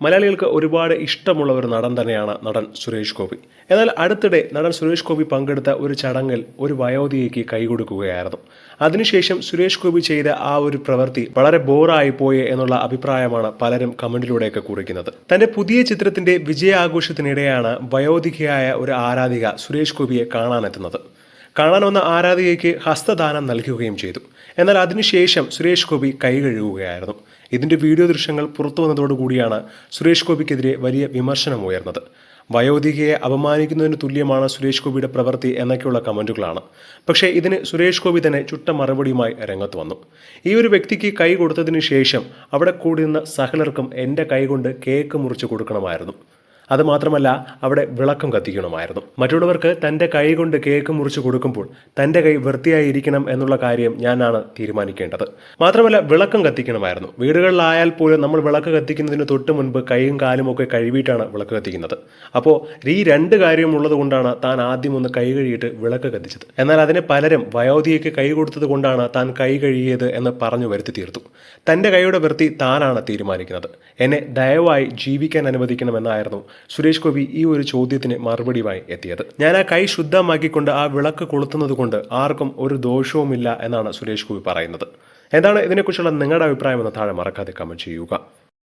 മലയാളികൾക്ക് ഒരുപാട് ഇഷ്ടമുള്ള ഒരു നടൻ തന്നെയാണ് നടൻ സുരേഷ് ഗോപി. എന്നാൽ അടുത്തിടെ നടൻ സുരേഷ് ഗോപി പങ്കെടുത്ത ഒരു ചടങ്ങിൽ ഒരു വയോധികയ്ക്ക് കൈകൊടുക്കുകയായിരുന്നു അതിനുശേഷം സുരേഷ് ഗോപി ചെയ്ത ആ ഒരു പ്രവൃത്തി വളരെ ബോറായി പോയി എന്നുള്ള അഭിപ്രായമാണ് പലരും കമന്റിലൂടെയൊക്കെ കുറിക്കുന്നത്. തന്റെ പുതിയ ചിത്രത്തിന്റെ വിജയാഘോഷത്തിനിടെയാണ് വയോധികയായ ഒരു ആരാധിക സുരേഷ് ഗോപിയെ കാണാനെത്തുന്നത്. കാണാൻ വന്ന ആരാധികയ്ക്ക് ഹസ്തദാനം നൽകുകയും ചെയ്തു. എന്നാൽ അതിനുശേഷം സുരേഷ് ഗോപി കൈ കഴുകുകയായിരുന്നു. ഇതിന്റെ വീഡിയോ ദൃശ്യങ്ങൾ പുറത്തു വന്നതോടുകൂടിയാണ് സുരേഷ് ഗോപിക്കെതിരെ വലിയ വിമർശനം ഉയർന്നത്. വയോധികയെ അപമാനിക്കുന്നതിന് തുല്യമാണ് സുരേഷ് ഗോപിയുടെ പ്രവൃത്തി എന്നൊക്കെയുള്ള കമന്റുകളാണ്. പക്ഷേ ഇതിന് സുരേഷ് ഗോപി തന്നെ ചുട്ട മറുപടിയുമായി രംഗത്ത് വന്നു. ഈ ഒരു വ്യക്തിക്ക് കൈ കൊടുത്തതിന് ശേഷം അവിടെ കൂടുന്ന സഹലർക്കും എന്റെ കൈ കൊണ്ട് കേക്ക് മുറിച്ച് കൊടുക്കണമായിരുന്നു. അത് മാത്രമല്ല അവിടെ വിളക്കും കത്തിക്കണമായിരുന്നു. മറ്റുള്ളവർക്ക് തന്റെ കൈ കൊണ്ട് കേക്ക് മുറിച്ച് കൊടുക്കുമ്പോൾ തന്റെ കൈ വൃത്തിയായിരിക്കണം എന്നുള്ള കാര്യം ഞാനാണ് തീരുമാനിക്കേണ്ടത്. മാത്രമല്ല വിളക്കും കത്തിക്കണമായിരുന്നു. വീടുകളിലായാൽ പോലും നമ്മൾ വിളക്ക് കത്തിക്കുന്നതിന് തൊട്ട് മുൻപ് കൈയും കാലും ഒക്കെ കഴുകിയിട്ടാണ് വിളക്ക് കത്തിക്കുന്നത്. അപ്പോൾ ഈ രണ്ട് കാര്യം ഉള്ളത് കൊണ്ടാണ് താൻ ആദ്യം ഒന്ന് കൈ കഴുകിയിട്ട് വിളക്ക് കത്തിച്ചത്. എന്നാൽ അതിന് പലരും വയോധികയ്ക്ക് കൈ കൊടുത്തത് കൊണ്ടാണ് താൻ കൈ കഴുകിയത് എന്ന് പറഞ്ഞു വരുത്തി തീർത്തു. തന്റെ കൈയുടെ വൃത്തി താനാണ് തീരുമാനിക്കുന്നത്. എന്നെ ദയവായി ജീവിക്കാൻ അനുവദിക്കണമെന്നായിരുന്നു സുരേഷ് ഗോപി ഈ ഒരു ചോദ്യത്തിന് മറുപടിയുമായി എത്തിയത്. ഞാൻ ആ കൈ ശുദ്ധമാക്കിക്കൊണ്ട് ആ വിളക്ക് കൊളുത്തുന്നത് കൊണ്ട് ആർക്കും ഒരു ദോഷവുമില്ല എന്നാണ് സുരേഷ് ഗോപി പറയുന്നത്. എന്താണ് ഇതിനെക്കുറിച്ചുള്ള നിങ്ങളുടെ അഭിപ്രായം എന്ന് താഴെ മറക്കാതെ കമന്റ് ചെയ്യുക.